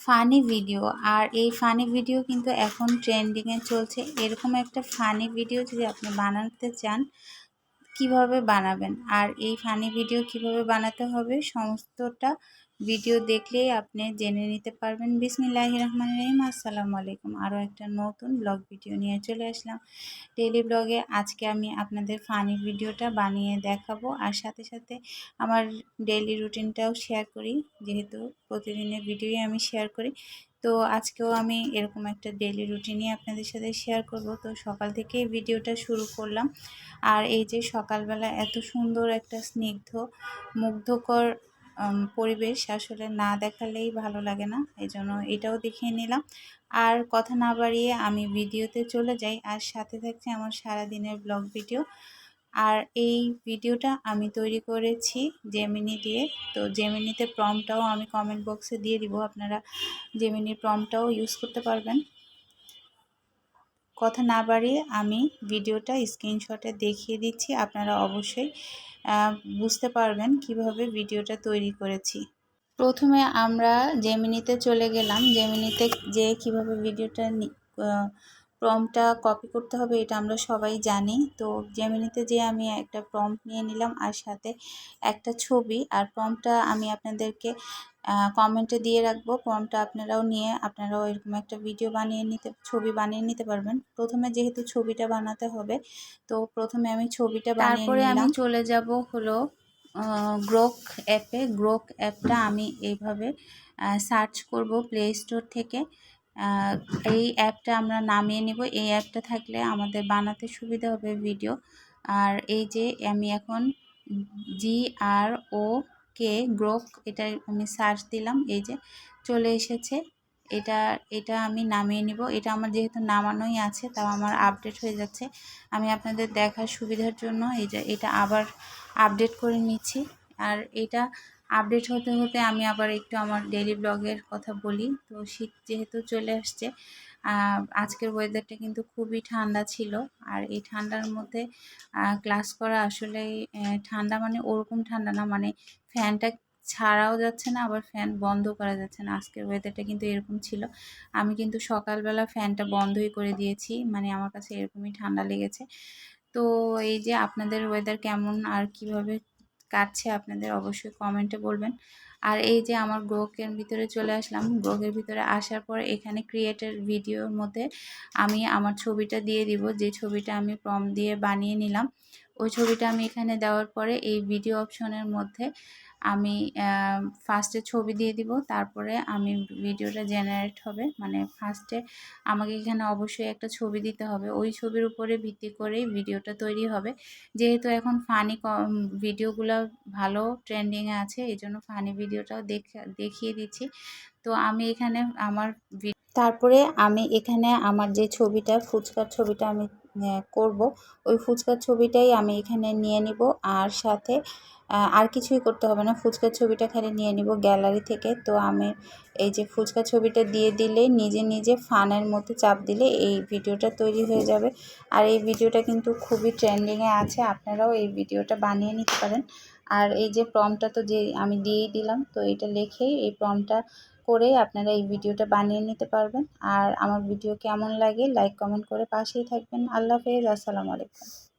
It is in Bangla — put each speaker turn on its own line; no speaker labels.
ফানি ভিডিও আর এই ফানি ভিডিও কিন্তু এখন ট্রেন্ডিংয়ে চলছে। এরকম একটা ফানি ভিডিও যদি আপনি বানাতে চান, কীভাবে বানাবেন? আর এই ফানি ভিডিও কীভাবে বানাতে হবে? সমস্তটা ভিডিও দেখলেই আপনি জেনে নিতে পারবেন। বিসমিল্লাহ রহমান রহিম। আসসালামু আলাইকুম। আরও একটা নতুন ব্লগ ভিডিও নিয়ে চলে আসলাম। ডেলি ব্লগে আজকে আমি আপনাদের ফানি ভিডিওটা বানিয়ে দেখাবো। আর সাথে সাথে আমার ডেলি রুটিনটাও শেয়ার করি। যেহেতু প্রতিদিনের ভিডিওই আমি শেয়ার করি। তো আজকেও আমি এরকম একটা ডেলি রুটিনই আপনাদের সাথে শেয়ার করব। তো সকাল থেকে ভিডিওটা শুরু করলাম। আর এই যে সকালবেলা এত সুন্দর একটা স্নিগ্ধ, মুগ্ধকর পরিবেশ আসলে না দেখালেই ভালো লাগে না এই জন্য এটাও দেখিয়ে নিলাম। আর কথা না বাড়িয়ে আমি ভিডিওতে চলে যাই, আর সাথে থাকছে আমার সারা দিনের ব্লগ ভিডিও। আর এই ভিডিওটা আমি তৈরি করেছি জেমিনি দিয়ে, তো জেমিনিতে প্রমটাও আমি কমেন্ট বক্সে দিয়ে দিব, আপনারা জেমিনির প্রমটাও ইউজ করতে পারবেন। কথা না বাড়িয়ে আমি ভিডিওটা স্ক্রিনশটে দেখিয়ে দিচ্ছি। আপনারা অবশ্যই বুঝতে পারবেন কীভাবে ভিডিওটা তৈরি করেছি। প্রথমে আমরা জেমিনিতে চলে গেলাম। জেমিনিতে যে কীভাবে ভিডিওটা প্রমটা কপি করতে হবে এটা আমরা সবাই জানি। তো জেমিনিতে যে আমি একটা প্রম্প নিয়ে নিলাম আর সাথে একটা ছবি। আর প্রম্পটা আমি আপনাদেরকে কমেন্টে দিয়ে রাখব। প্রম্পটা আপনারাও নিয়ে আপনারাও এরকম একটা ভিডিও বানিয়ে নিতে ছবি বানিয়ে নিতে পারবেন। প্রথমে যেহেতু ছবিটা বানাতে হবে তো প্রথমে আমি ছবিটা বানিয়ে তারপরে আমি চলে যাব হলো গ্রোক অ্যাপে গ্রোক অ্যাপটা আমি এইভাবে সার্চ করব প্লে স্টোর থেকে। এই অ্যাপটা আমরা নামিয়ে নিব। এই অ্যাপটা থাকলে আমাদের বানাতে সুবিধা হবে ভিডিও। আর এই যে আমি এখন জি আর ও কে গ্রোক এটা আমি সার্চ দিলাম, এই যে চলে এসেছে। এটা এটা আমি নামিয়ে নিব। এটা আমার যেহেতু নামানোই আছে, তাও আমার আপডেট হয়ে যাচ্ছে। আমি আপনাদের দেখার সুবিধার জন্য এই যে এটা আবার আপডেট করে নিচ্ছি। আর এটা আপডেট হতে হতে আমি আবার একটু আমার ডেলি ব্লগের কথা বলি। তো শীত যেহেতু চলে আসছে আজকের ওয়েদারটা কিন্তু খুবই ঠান্ডা ছিল। আর এই ঠান্ডার মধ্যে ক্লাস করা আসলে ঠান্ডা মানে ওরকম ঠান্ডা না মানে ফ্যানটা ছাড়াও যাচ্ছে না, আবার ফ্যান বন্ধ করা যাচ্ছে না। আজকের ওয়েদারটা কিন্তু এরকম ছিল। আমি কিন্তু সকালবেলা ফ্যানটা বন্ধই করে দিয়েছি মানে আমার কাছে এরকমই ঠান্ডা লেগেছে। তো এই যে আপনাদের ওয়েদার কেমন আর কীভাবে কাটছে আপনাদের অবশ্যই কমেন্টে বলবেন। আর এই যে আমার গ্রোকের ভিতরে চলে আসলাম গ্রোকের ভিতরে আসার পর এখানে ক্রিয়েটের ভিডিওর মধ্যে আমি আমার ছবিটা দিয়ে দিব। যে ছবিটা আমি প্রম দিয়ে বানিয়ে নিলাম ওই ছবিটা আমি এখানে দেওয়ার পরে এই ভিডিও অপশনের মধ্যে আমি ফার্স্টে ছবি দিয়ে দিব, তারপরে আমি ভিডিওটা জেনারেট হবে। মানে ফার্স্টে আমাকে এখানে অবশ্যই একটা ছবি দিতে হবে। ওই ছবির উপরে ভিত্তি করেই ভিডিওটা তৈরি হবে। যেহেতু এখন ফানি ভিডিওগুলো ভালো ট্রেন্ডিংয়ে আছে, এই জন্য ফানি ভিডিওটাও দেখিয়ে দিচ্ছি। তো আমি এখানে আমার তারপরে আমি এখানে আমার যে ছবিটা, ফুচকার ছবিটা আমি করব। ওই ফুচকার ছবিটাই আমি এখানে নিয়ে নিব। আর সাথে আর কিছুই করতে হবে না। ফুচকার ছবিটা খালি নিয়ে নিব গ্যালারি থেকে। তো আমি এই যে ফুচকা ছবিটা দিয়ে দিলে, নিজে নিজে ফানের মধ্যে চাপ দিলে এই ভিডিওটা তৈরি হয়ে যাবে। আর এই ভিডিওটা কিন্তু খুবই ট্রেন্ডিংয়ে আছে। আপনারাও এই ভিডিওটা বানিয়ে নিতে পারেন। আর এই যে প্রমটা তো যে আমি দিয়েই দিলাম, তো এটা লিখেই এই প্রমটা করেই আপনারা এই ভিডিওটা বানিয়ে নিতে পারবেন। আর আমার ভিডিও কেমন লাগে লাইক কমেন্ট করে পাশেই থাকবেন। আল্লাহ হাফেজ, আসসালামু আলাইকুম।